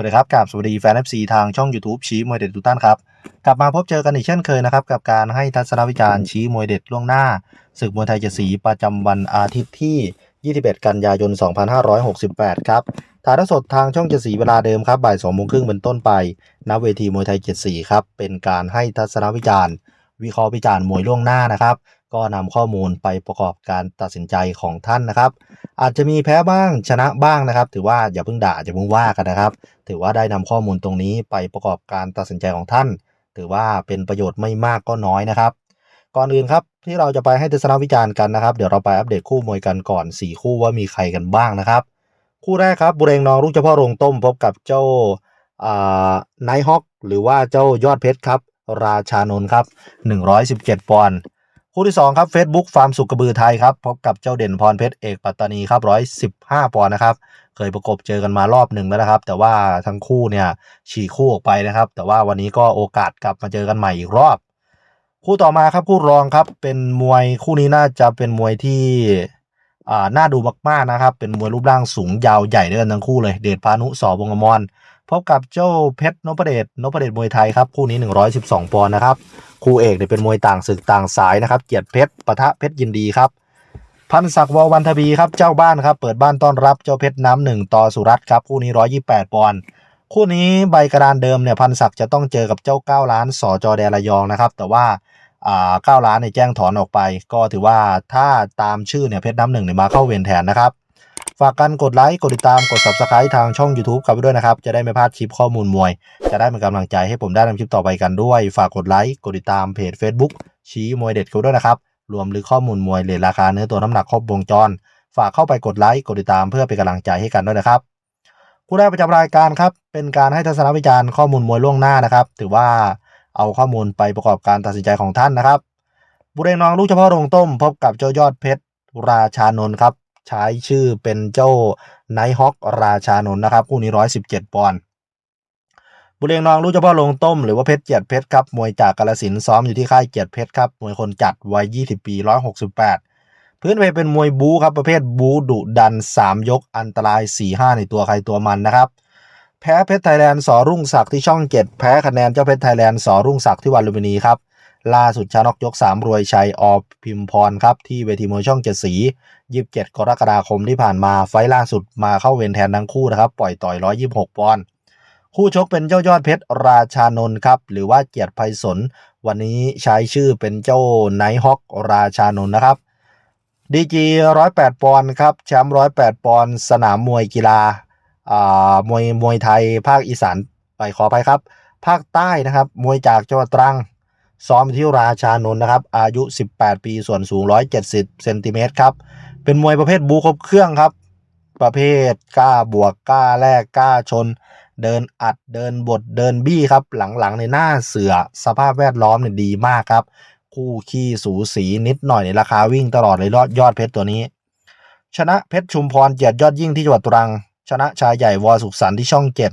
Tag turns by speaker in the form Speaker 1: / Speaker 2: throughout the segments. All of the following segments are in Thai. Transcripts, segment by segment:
Speaker 1: วัสดีครับกับสวัสดีแฟน FC ทางช่อง YouTube ชี้มวยเด็ดทุกท่านครับ กลับมาพบเจอกันอีกเช่นเคยนะครับ กับการให้ทัศนวิจารณ์ชี้มวยเด็ดล่วงหน้า ศึกมวยไทยเจ็ดสีประจำวันอาทิตย์ที่ 21 กันยายน 2568 ครับถ่ายทอดสดทางช่องเจ็ดสีเวลาเดิมครับบ่าย2โมงครึ่งเป็นต้นไปณเวทีมวยไทยเจ็ดสีครับเป็นการให้ทัศนวิจารณ์ วิเคราะห์วิจารณ์มวยล่วงหน้านะครับ ก็นำข้อมูลไปประกอบการตัดสินใจของท่านนะครับ อาจจะมีแพ้บ้างชนะบ้างนะครับ ถือว่าอย่าเพิ่งด่าอย่าเพิ่งว่ากันนะครับ ถือว่าได้นำข้อมูลตรงนี้ไปประกอบการตัดสินใจของท่าน ถือว่าเป็นประโยชน์ไม่มากก็น้อยนะครับ ก่อนอื่นครับที่เราจะไปให้ทัศนวิจารณ์กันนะครับ เดี๋ยวเราไปอัปเดตคู่มวยกันก่อน 4 คู่ว่ามีใครกันบ้างนะครับ คู่แรกครับบุเรงนองลูกเฉพาะโรงต้มพบกับเจ้าไนฮอกหรือว่าเจ้ายอดเพชรครับ ราชานนท์ครับ 117 ปอนด์ คู่ที่ 2 ครับ Facebook ฟาร์มสุกกระบือไทยครับพบกับเจ้าเด่นพรเพชรเอกปัตตานีครับ115ปอนด์นะครับ เคยประกบเจอกันมารอบหนึ่งแล้วนะครับ แต่ว่าทั้งคู่เนี่ยฉีกคู่ออกไปนะครับ แต่ว่าวันนี้ก็โอกาสกลับมาเจอกันใหม่อีกรอบ คู่ต่อมาครับคู่รองครับเป็นมวยคู่นี้น่าจะเป็นมวยที่อ่าน่าดูมากๆนะครับ เป็นมวยรูปร่างสูงยาวใหญ่ด้วยกันทั้งคู่เลย เดชพานุสอวงอมร พบกับเจ้าเพชรนพเดชนพเดชมวยไทยครับคู่นี้ 112 ปอนด์นะครับ คู่เอกเนี่ยเป็นมวยต่างศึกต่างสายนะครับ เกียรติเพชรปะทะเพชรยินดีครับ พันศักดิ์ววันทบีครับเจ้าบ้านครับ เปิดบ้านต้อนรับเจ้าเพชรน้ำหนึ่งต่อสุรัตน์ครับ คู่นี้ 128 ปอนด์คู่นี้ใบกระดานเดิมเนี่ยพันศักดิ์จะต้องเจอกับเจ้า9ล้านสอจอแดระยองนะครับ แต่ว่าอ่าล้านเนี่ยแจ้งถอนออกไป ก็ถือว่าถ้าตามชื่อเนี่ยเพชรน้ำหนึ่งเนี่ยมาเข้าเวรแทนนะครับ ฝากกันกดไลค์ กดติดตาม กด subscribe ทางช่อง YouTube กันไปด้วยนะครับ จะได้ไม่พลาดคลิปข้อมูลมวย จะได้เป็นกำลังใจให้ผมได้ทำคลิปต่อไปกันด้วย ฝากกดไลค์ กดติดตามเพจ Facebook ชี้มวยเด็ดกันด้วยนะครับ รวมหรือข้อมูลมวยเลทราคาเนื้อตัวน้ำหนักครบวงจร ฝากเข้าไปกดไลค์ กดติดตามเพื่อเป็นกำลังใจให้กันด้วยนะครับคู่แรกประจำรายการครับ เป็นการให้ทัศนวิจารณ์ข้อมูลมวยล่วงหน้านะครับ ถือว่าเอาข้อมูลไปประกอบการตัดสินใจของท่านนะครับ บุเรงนองลูกเฉพาะโรงต้ม พบกับเจ้ายอดเพชรราชานนท์ครับ ใช้ชื่อเป็นเจ้าไนฮอกราชานนท์นะครับ คู่นี้117ปอนด์บุเรงนองลูกเฉพาะโรงต้มหรือว่าเพชรเกียรติเพชรครับ มวยจากกาลสินซ้อมอยู่ที่ค่ายเกียรติเพชรครับมวยคนจัดวัย20ปี168พื้นเพเป็นมวยบูครับประเภทบูดุดัน3ยกอันตราย4-5ในตัวใครตัวมันนะครับแพ้เพชรไทยแลนด์สอรุ่งศักดิ์ที่ช่อง7แพ้คะแนนเจ้าเพชรไทยแลนด์สอรุ่งศักดิ์ที่วันลุมพินีครับ ล่าสุดชานอกยก 3 รวยชัยออพิมพรครับ ที่เวทีมวยช่องเจ็ดสี27 กรกฎาคมที่ผ่านมาไฟล่าสุดมาเข้าเวรแทนทั้งคู่นะครับ ปล่อยต่อย 126 ปอนด์คู่ชกเป็นเจ้ายอดเพชรราชานนท์ครับ หรือว่าเกียรติไพศลวันนี้ใช้ชื่อเป็นเจ้าไนฮอกราชานนท์นะครับดีจี108ปอนด์ครับแชมป์108ปอนด์สนามมวยกีฬาอ่ามวยมวยไทยภาคอีสานไปขอไปครับ ภาคใต้นะครับ มวยจากจังหวัดตรัง ซ้อมที่ราชานนท์นะครับ อายุ 18 ปีส่วนสูง 170เซนติเมตรครับ เป็นมวยประเภทบูครบเครื่องครับ ประเภทกล้าบวกกล้าแลกกล้าชน เดินอัดเดินบดเดินบี้ครับ หลังๆในหน้าเสือสภาพแวดล้อมเนี่ยดีมากครับ คู่ขี้สูสีนิดหน่อยในราคาวิ่งตลอดเลยยอดยอดเพชรตัวนี้ ชนะเพชรชุมพรเกียรติยอดยิ่งที่จังหวัดตรัง ชนะชายใหญ่วอสุขสันที่ช่องเจ็ด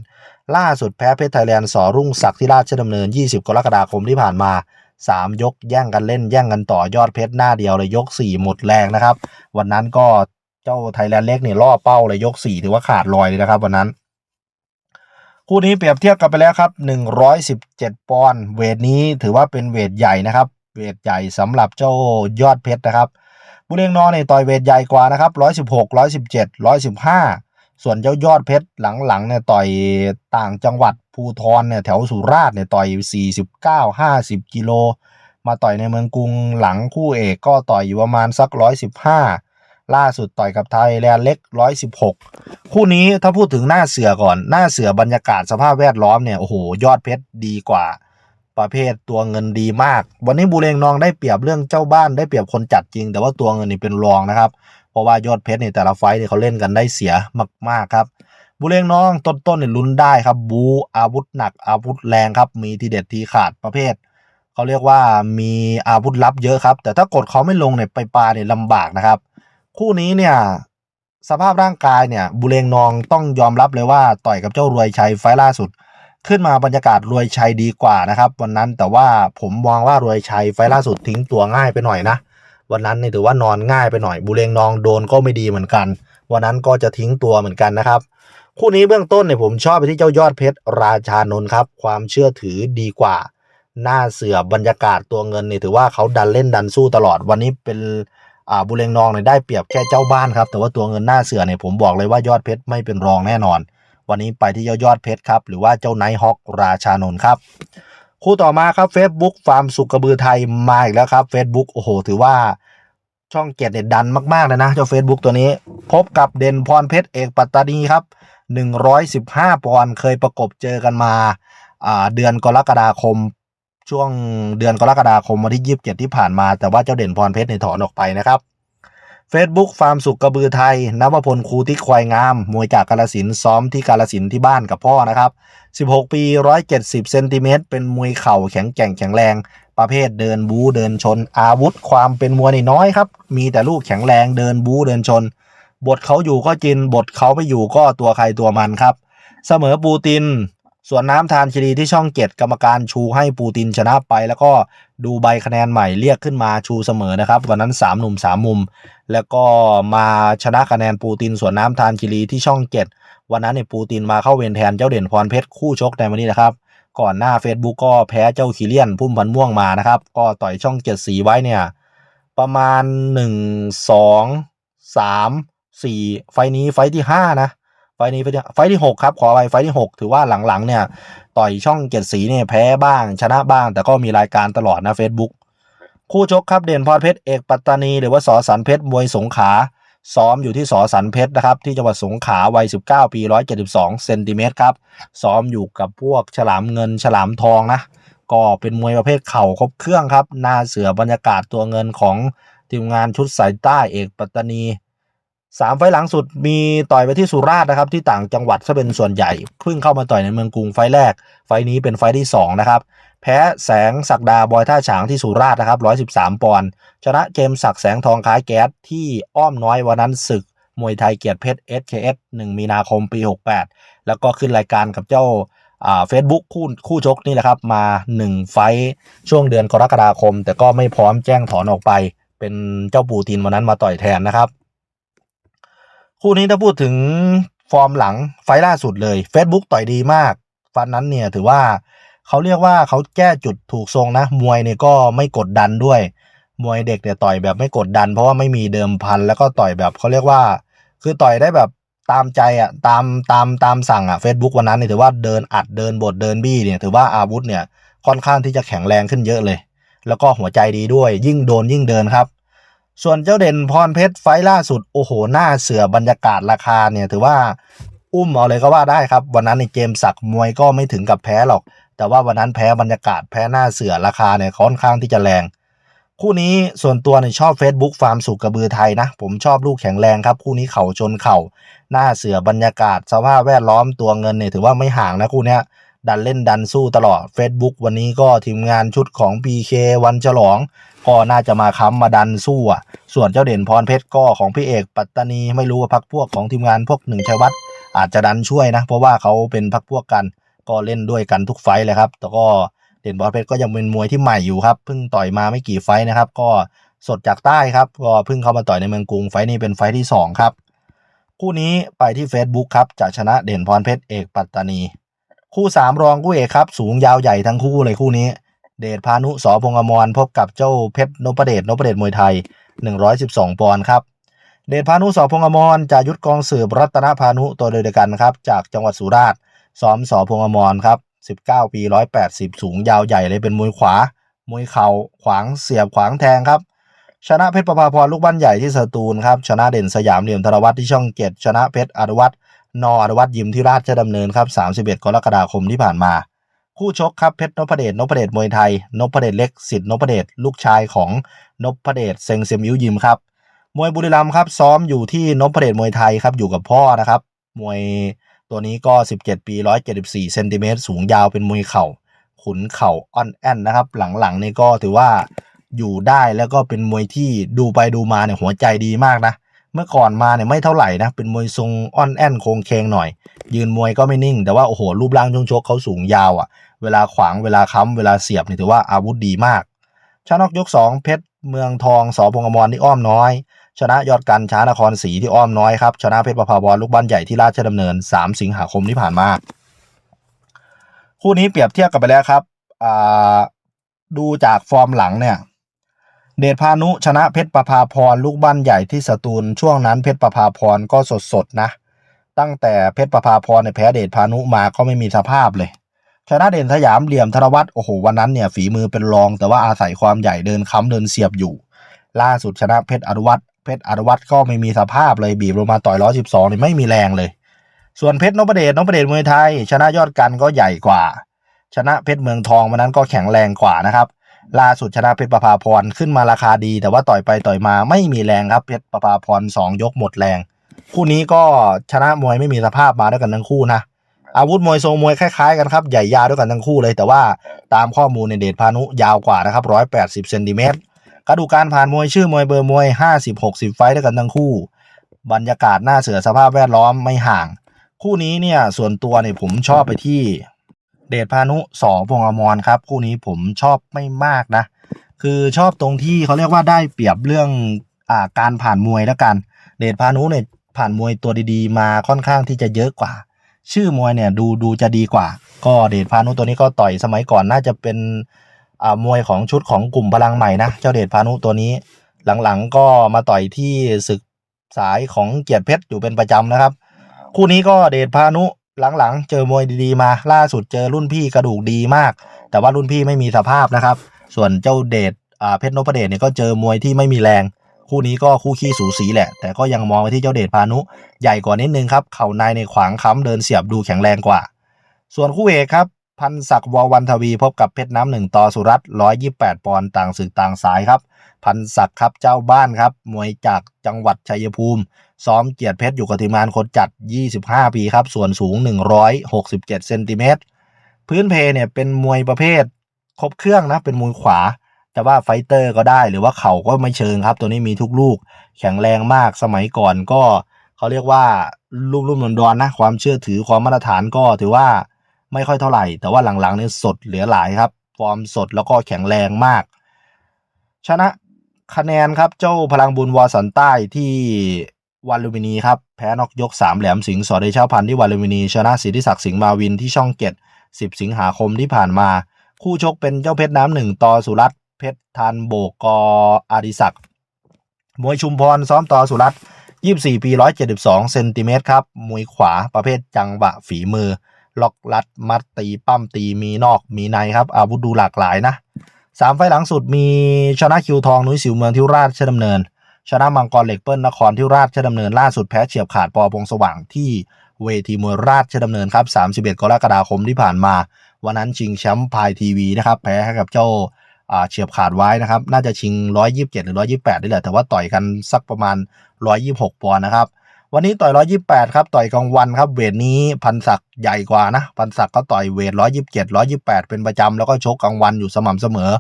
Speaker 1: ล่าสุดแพ้เพชรไทยแลนด์สอรุ่งศักดิ์ที่ราชดำเนิน 20 กรกฎาคมที่ผ่านมา 3 ยกแย่งกันเล่นแย่งกันต่อยอดเพชรหน้าเดียวเลยยก 4 หมดแรงนะครับ วันนั้นก็เจ้าไทยแลนด์เล็กเนี่ยล่อเป้าเลยยก 4 ถือว่าขาดลอยเลยนะครับวันนั้น คู่นี้เปรียบเทียบกันไปแล้วครับ 117 ปอนด์เวทนี้ถือว่าเป็นเวทใหญ่นะครับ เวทใหญ่สำหรับเจ้ายอดเพชรนะครับบุเรงนอเนี่ยต่อยเวทใหญ่กว่านะครับ116 117 115 ส่วนเจ้ายอดเพชรหลังๆเนี่ยต่อยต่างจังหวัดภูทรเนี่ยแถวสุราษฎร์เนี่ยต่อย 49 50 กิโล มาต่อยในเมืองกรุงหลังคู่เอกก็ต่อยอยู่ประมาณสัก 115 ล่าสุดต่อยกับไทยแลนด์เล็ก 116 คู่นี้ถ้าพูดถึงหน้าเสือก่อนหน้าเสือบรรยากาศสภาพแวดล้อมเนี่ยโอ้โหยอดเพชรดีกว่าประเภทตัวเงินดีมาก วันนี้บุเรงนองได้เปรียบเรื่องเจ้าบ้านได้เปรียบคนจัดจริง แต่ว่าตัวเงินนี่เป็นรองนะครับ เพราะว่ายอดเพชรในแต่ละไฟเนี่ยเขาเล่นกันได้เสียมากๆครับบุเรงน้องต้นๆเนี่ยลุ้นได้ครับบูอาวุธหนักอาวุธแรงครับ มีทีเด็ดทีขาดประเภทเขาเรียกว่ามีอาวุธลับเยอะครับ แต่ถ้ากดเขาไม่ลงเนี่ยไปปลาเนี่ยลำบากนะครับ คู่นี้เนี่ยสภาพร่างกายเนี่ยบุเรงนองต้องยอมรับเลยว่าต่อยกับเจ้ารวยชัยไฟล่าสุด ขึ้นมาบรรยากาศรวยชัยดีกว่านะครับ วันนั้นแต่ว่าผมมองว่ารวยชัยไฟล์ล่าสุดทิ้งตัวง่ายไปหน่อยนะ วันนั้นเนี่ยถือว่านอนง่ายไปหน่อยบุเรงนองโดนก็ไม่ดีเหมือนกัน วันนั้นก็จะทิ้งตัวเหมือนกันนะครับ คู่นี้เบื้องต้นเนี่ยผมชอบไปที่เจ้ายอดเพชรราชานนท์ครับ ความเชื่อถือดีกว่า หน้าเสือบรรยากาศตัวเงินเนี่ยถือว่าเขาดันเล่นดันสู้ตลอดวันนี้เป็นอ่าบุเรงนองเนี่ยได้เปรียบแค่เจ้าบ้านครับแต่ว่าตัวเงินหน้าเสือเนี่ยผมบอกเลยว่ายอดเพชรไม่เป็นรองแน่นอน วันนี้ไปที่เจ้ายอดเพชรครับหรือว่าเจ้าไนท์ฮอคราชานนท์ครับ คู่ต่อมาครับ Facebook ฟาร์มสุกกระบือไทยมาอีกแล้วครับ Facebook โอ้โห ถือว่าช่องเกียรติเด็ดดันมากๆเลยนะเจ้า Facebook ตัวนี้ พบกับเด่นพรเพชรเอกปัตตานีครับ 115ปอนด์เคยประกบเจอกันมาเดือนกรกฎาคม ช่วงเดือนกรกฎาคมวันที่ 27 ที่ผ่านมาแต่ว่าเจ้าเด่นพรเพชรในยถอนออกไปนะครับ Facebook ฟาร์มสุกกระบือไทยนวพลครูที่ควายงาม มวยจากกาลสินซ้อมที่กาลสินที่บ้านกับพ่อนะครับ 16 ปี 170 เซนติเมตร เป็นมวยเข่าแข็งแกร่งแข็งแรง ประเภทเดินบู๊เดินชน อาวุธความเป็นมวยนี่น้อยครับ มีแต่ลูกแข็งแรงเดินบู๊เดินชน บทเขาอยู่ก็จิน บทเขาไม่อยู่ก็ตัวใครตัวมันครับ เสมอปูติน ส่วนน้ำทานคีรีที่ช่องเจ็ดกรรมการชูให้ปูตินชนะไป แล้วก็ดูใบคะแนนใหม่เรียกขึ้นมาชูเสมอนะครับวันนั้น 3 หนุ่ม 3 มุม แล้วก็มาชนะคะแนนปูติน ส่วนน้ำทานคีรีที่ช่องเจ็ดวันนั้นเนี่ยปูตินมาเข้าเวรแทนเจ้าเด่นพรเพชรคู่ชกในวันนี้นะครับ ก่อนหน้า Facebook ก็แพ้เจ้าคีเลียนพุ่มพันม่วงมานะครับ ก็ต่อยช่องเจ็ดสีไว้เนี่ยประมาณหนึ่งสองสามสี่ไฟนี้ไฟที่ห้านะ ไฟนี้ไฟที่หกครับขอไปไฟที่หกถือว่าหลังๆเนี่ยต่อยช่องเจ็ดสีเนี่ยแพ้บ้างชนะบ้าง แต่ก็มีรายการตลอดนะ Facebook คู่ชกครับเด่นพรเพชรเอกปัตตานี หรือว่าสอสันเพชรมวยสงขาซ้อมอยู่ที่สอสันเพชรนะครับที่จังหวัดสงขลาวัย 19 ปี 172เซนติเมตรครับซ้อมอยู่กับพวกฉลามเงินฉลามทองนะก็เป็นมวยประเภทเข่าครบเครื่องครับหน้าเสือบรรยากาศตัวเงินของทีมงานชุดสายใต้เอกปัตตานี สามไฟหลังสุดมีต่อยไปที่สุราษฎร์นะครับที่ต่างจังหวัดซะเป็นส่วนใหญ่เพิ่งเข้ามาต่อยในเมืองกรุงไฟแรก ไฟนี้เป็นไฟที่สองนะครับแพ้แสงศักดาบอยท่าฉางที่สุราษฎร์นะครับ113 ปอนด์ชนะเจมส์ศักแสงทองคล้ายแก๊สที่อ้อมน้อยวันนั้นศึกมวยไทยเกียรติเพชร SKS 1 มีนาคมปี 68 แล้วก็ขึ้นรายการกับเจ้าเฟซบุ๊กคู่คู่ชกนี่แหละครับมา 1 ไฟช่วงเดือนกรกฎาคม แต่ก็ไม่พร้อมแจ้งถอนออกไป เป็นเจ้าปูตินวันนั้นมาต่อยแทนนะครับ คู่นี้ถ้าพูดถึงฟอร์มหลังไฟล่าสุดเลย Facebook ต่อยดีมาก ฟันนั้นเนี่ยถือว่าเขาเรียกว่าเขาแก้จุดถูกทรงนะ มวยเนี่ยก็ไม่กดดันด้วย มวยเด็กเนี่ยต่อยแบบไม่กดดัน เพราะว่าไม่มีเดิมพัน แล้วก็ต่อยแบบเขาเรียกว่า คือต่อยได้แบบตามใจอะตามตามตามสั่งอะ Facebook วันนั้นเนี่ยถือว่าเดินอัดเดินบทเดินบี้เนี่ยถือว่าอาวุธเนี่ยค่อนข้างที่จะแข็งแรงขึ้นเยอะเลย แล้วก็หัวใจดีด้วย ยิ่งโดนยิ่งเดินครับ ส่วนเจ้าเด่นพรเพชรไฟล่าสุด โอ้โห หน้าเสือบรรยากาศราคาเนี่ยถือว่าอุ้มเอาเลยก็ว่าได้ครับ วันนั้นในเกมสักมวยก็ไม่ถึงกับแพ้หรอก แต่ว่าวันนั้นแพ้บรรยากาศแพ้หน้าเสือราคาเนี่ยค่อนข้างที่จะแรง คู่นี้ส่วนตัวเนี่ยชอบ Facebook ฟาร์มสุกกระบือไทยนะ ผมชอบลูกแข็งแรงครับ คู่นี้เข่าชนเข่า หน้าเสือบรรยากาศสภาพแวดล้อมตัวเงินเนี่ยถือว่าไม่ห่างนะคู่เนี้ย ดันเล่นดันสู้ตลอด Facebook วันนี้ก็ทีมงานชุดของ PK วันฉลอง ก็น่าจะมาค้ำมาดันสู้อะส่วนเจ้าเด่นพรเพชรก็ของพี่เอกปัตตานีไม่รู้ว่าพักพวกของทีมงานพวกหนึ่งชัยวัฒน์อาจจะดันช่วยนะ เพราะว่าเขาเป็นพักพวกกัน ก็เล่นด้วยกันทุกไฟเลยครับแต่ก็เด่นพรเพชรก็ยังเป็นมวยที่ใหม่อยู่ครับเพิ่งต่อยมาไม่กี่ไฟนะครับ ก็สดจากใต้ครับก็เพิ่งเข้ามาต่อยในเมืองกรุงไฟนี้เป็นไฟที่สองครับ คู่นี้ไปที่ Facebook ครับจะชนะเด่นพรเพชรเอกปัตตานี คู่สามรองคู่เอกครับ สูงยาวใหญ่ทั้งคู่เลยคู่นี้ เดชพานุสอพงอมรพบกับเจ้าเพชรนพเดชนพเดชมวยไทย 112 ปอนด์ครับ เดชพานุสอพงอมรจะยุทธกองสืบรัตนพานุตัวเดียวกันครับ จากจังหวัดสุราษฎร์ซ้อมสอพงอมรครับ 19 ปี 180 สูงยาวใหญ่เลยเป็นมวยขวามวยเข่าขวางเสียบขวางแทงครับ ชนะเพชรประภาพรลูกบ้านใหญ่ที่สตูลครับชนะเด่นสยามเหลี่ยมธนวัฒน์ที่ช่องเจ็ดชนะเพชรอนุวัฒน นออนุวัฒน์ยิมที่ราชดำเนินครับ 31 กรกฎาคมที่ผ่านมา คู่ชกครับเพชรนพเดชนพเดชมวยไทยนพเดชเล็กสิทธิ์นพเดชลูกชายของนพเดชเซงเซมิวยิมครับมวยบุรีรัมย์ครับซ้อมอยู่ที่นพเดชมวยไทยครับอยู่กับพ่อนะครับ มวยตัวนี้ก็ 17 ปี 174เซนติเมตรสูงยาวเป็นมวยเข่า ขุนเข่าอ่อนแอนนะครับหลังๆนี่ก็ถือว่าอยู่ได้แล้วก็เป็นมวยที่ดูไปดูมาเนี่ยหัวใจดีมากนะ เมื่อก่อนมาเนี่ยไม่เท่าไหร่นะ เป็นมวยทรงอ่อนแอนโครงเคงหน่อย ยืนมวยก็ไม่นิ่ง แต่ว่าโอ้โหรูปร่างช่วงชกเขาสูงยาวอะ่ะ เวลาขวางเวลาค้ำเวลาเสียบนี่ถือว่าอาวุธดีมาก ชานอกยก 2 เพชรเมืองทองสอพงษ์อมรนี่อ้อมน้อย ชนะยอดกันช้านครศรีที่อ้อมน้อยครับ ชนะเพชรประภาวรลูกบ้านใหญ่ที่ราชดำเนิน 3 สิงหาคมที่ผ่านมา คู่นี้เปรียบเทียบกันไปแล้วครับดูจากฟอร์มหลังเนี่ย เดชพานุชนะเพชรประภาพรลูกบ้านใหญ่ที่สตูลช่วงนั้นเพชรประภาพรก็สดๆนะ ตั้งแต่เพชรประภาพรเนี่ยแพ้เดชพานุมาก็ไม่มีสภาพเลย ชนะเด่นสยามเหลี่ยมธนวัฒน์โอ้โหวันนั้นเนี่ยฝีมือเป็นรอง แต่ว่าอาศัยความใหญ่เดินค้ำเดินเสียบอยู่ ล่าสุดชนะเพชรอนุวัฒน์เพชรอนุวัฒน์ก็ไม่มีสภาพเลยบีบลงมาต่อยร้อยสิบสองนี่ไม่มีแรงเลย ส่วนเพชรนพเดชนพเดชมวยไทย ชนะยอดกันก็ใหญ่กว่า ชนะเพชรเมืองทองวันนั้นก็แข็งแรงกว่านะครับ ล่าสุดชนะเพชรประภาพรขึ้นมาราคาดี แต่ว่าต่อยไปต่อยมาไม่มีแรงครับเพชรประภาพรสองยกหมดแรง คู่นี้ก็ชนะมวยไม่มีสภาพมาด้วยกันทั้งคู่นะอาวุธมวยทรงมวยคล้ายๆกันครับใหญ่ยาวด้วยกันทั้งคู่เลย แต่ว่าตามข้อมูลในเดชพานุยาวกว่านะครับร้อยแปดสิบเซนติเมตรกระดูกการผ่านมวยชื่อมวยเบอร์มวยห้าสิบหกสิบไฟด้วยกันทั้งคู่ บรรยากาศหน้าเสือสภาพแวดล้อมไม่ห่าง คู่นี้เนี่ยส่วนตัวเนี่ยผมชอบไปที่ เดชพานุสอพงอมรครับ คู่นี้ผมชอบไม่มากนะ คือชอบตรงที่เขาเรียกว่าได้เปรียบเรื่องอ่าการผ่านมวยแล้วกัน เดชพานุเนี่ยผ่านมวยตัวดีๆ มาค่อนข้างที่จะเยอะกว่า ชื่อมวยเนี่ยดูดูจะดีกว่า ก็เดชพานุตัวนี้ก็ต่อยสมัยก่อนน่าจะเป็นอ่ามวยของชุดของกลุ่มพลังใหม่นะเจ้าเดชพานุตัวนี้หลังๆก็มาต่อยที่ศึกสายของเกียรติเพชรอยู่เป็นประจำนะครับ คู่นี้ก็เดชพานุ หลังๆ เจอมวยดีๆมา ล่าสุดเจอรุ่นพี่กระดูกดีมาก แต่ว่ารุ่นพี่ไม่มีสภาพนะครับ ส่วนเจ้าเดชอ่าเพชรนพเดชเนี่ยก็เจอมวยที่ไม่มีแรง คู่นี้ก็คู่ขี้สูสีแหละ แต่ก็ยังมองไปที่เจ้าเดชพานุ ใหญ่กว่านิดนึงครับ เข่าในในขวางค้ำเดินเสียบดูแข็งแรงกว่า ส่วนคู่เอกครับพันศักดิ์ววันทวีพบกับเพชรน้ำหนึ่งต่อสุรัตน์ร้อยยี่แปดปอนด์ต่างศึกต่างสายครับ พันศักดิ์ครับเจ้าบ้านครับ มวยจากจังหวัดชัยภูมิ ซ้อมเกียรติเพชรอยู่กับทีมงานคนจัด 25 ปีครับ ส่วนสูง 167เซนติเมตรพื้นเพเนี่ยเป็นมวยประเภทครบเครื่องนะ เป็นมวยขวา แต่ว่าไฟเตอร์ก็ได้หรือว่าเข่าก็ไม่เชิงครับ ตัวนี้มีทุกลูก แข็งแรงมากสมัยก่อนก็เขาเรียกว่ารุ่มรุ่มดอนดอนๆนะ ความเชื่อถือความมาตรฐานก็ถือว่าไม่ค่อยเท่าไหร่ แต่ว่าหลังๆเนี่ยสดเหลือหลายครับ ฟอร์มสดแล้วก็แข็งแรงมาก ชนะคะแนนครับเจ้าพลังบุญวอสันใต้ที่ วันลุมินีครับ แพ้นอกยก 3 แหลมสิงห์สอเดชาพันธ์ที่วันลุมินี ชนะสิทธิศักดิ์สิงห์มาวินที่ช่องเจ็ด10 สิงหาคมที่ผ่านมา คู่ชกเป็นเจ้าเพชรน้ำหนึ่งต่อสุรัตน์เพชรทันโบกกออาดิศักดิ์มวยชุมพรซ้อมต่อสุรัตน์24 ปี 172 เซนติเมตรครับ มวยขวาประเภทจังหวะฝีมือ ล็อกลัด มัดตีปั้มตีมีนอกมีในครับ อาวุธดูหลากหลายนะสามไฟหลังสุดมีชนะคิวทองนุ้ยสิวเมืองที่ราชดำเนิน ชนะมังกรเหล็กเปิ้ลนครที่ราชดำเนินล่าสุดแพ้เฉียบขาดปอพงสว่างที่เวทีมวยราชดำเนินครับ 31 กรกฎาคมที่ผ่านมา วันนั้นชิงแชมป์พายทีวีนะครับ แพ้ให้กับเจ้าอ่าเฉียบขาดไว้นะครับ น่าจะชิง 127 หรือ 128นี่แหละ แต่ว่าต่อยกันสักประมาณ 126 ปอนด์นะครับ วันนี้ต่อย 128 ครับ ต่อยกลางวันครับ เวทนี้พันศักย์ใหญ่กว่านะ พันศักก็ต่อยเวท 127 128 เป็นประจำแล้วก็ชกกลางวันอยู่สม่ำเสมอ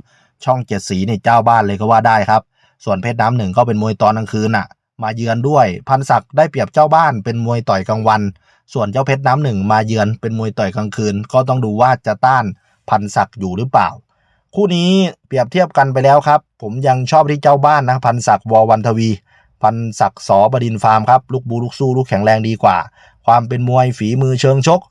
Speaker 1: ช่องเจ็ดสีเนี่ยเจ้าบ้านเลยก็ว่าได้ครับ ส่วนเพชรน้ำหนึ่งก็เป็นมวยตอนกลางคืนน่ะ มาเยือนด้วย พันศักดิ์ได้เปรียบเจ้าบ้านเป็นมวยต่อยกลางวัน ส่วนเจ้าเพชรน้ำหนึ่งมาเยือนเป็นมวยต่อยกลางคืน ก็ต้องดูว่าจะต้านพันศักดิ์อยู่หรือเปล่า คู่นี้เปรียบเทียบกันไปแล้วครับ ผมยังชอบที่เจ้าบ้านนะพันศักดิ์ววันทวี พันศักดิ์สอบดินฟาร์มครับลูกบูลูกสู้ลูกแข็งแรงดีกว่า ความเป็นมวยฝีมือเชิงชก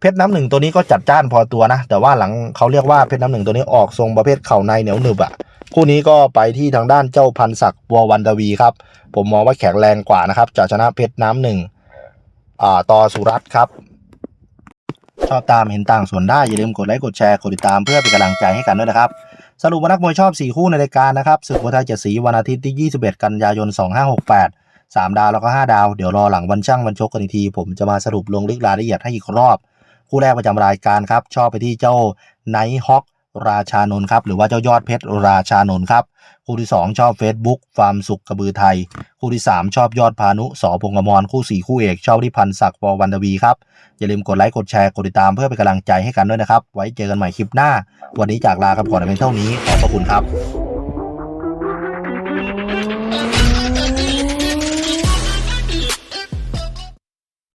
Speaker 1: เพชรน้ำหนึ่งตัวนี้ก็จัดจ้านพอตัวนะ แต่ว่าหลังเขาเรียกว่าเพชรน้ำหนึ่งตัวนี้ออกทรงประเภทเข่าในเหนียวหนึบอะ คู่นี้ก็ไปที่ทางด้านเจ้าพันศักดิ์ววันทวีครับ ผมมองว่าแข็งแรงกว่านะครับจะชนะเพชรน้ำหนึ่งต่อสุรัตครับชอบตามเห็นต่างส่วนได้ อย่าลืมกดไลค์กดแชร์กดติดตามเพื่อเป็นกำลังใจให้กันด้วยนะครับ สรุปว่านักมวยชอบ 4 คู่ในรายการนะครับศึกวยไทยเจ็ดสีวันอาทิตย์ที่ 21 กันยายน 2568 3 ดาวแล้วก็ 5 ดาว เดี๋ยวรอหลังวันช่างวันชกกันอีกที ผมจะมาสรุปลงลึกรายละเอียดให้อีกรอบ คู่แรกประจำรายการครับ ชอบไปที่เจ้าไนท์ฮอค ราชานนท์ครับหรือว่าเจ้ายอดเพชรราชานนท์ครับคู่ที่ 2 ชอบ Facebook ฟาร์มสุขกระบือไทย คู่ที่ 3 ชอบยอดพานุสอพงกมรคู่ 4 คู่เอกชอบที่พันศักดิ์ปวันดวีครับ อย่าลืมกดไลค์กดแชร์กดติดตามเพื่อเป็นกำลังใจให้กันด้วยนะครับ ไว้เจอกันใหม่คลิปหน้า วันนี้จากลาครับก่อนเป็นเท่านี้ขอบพระคุณครับ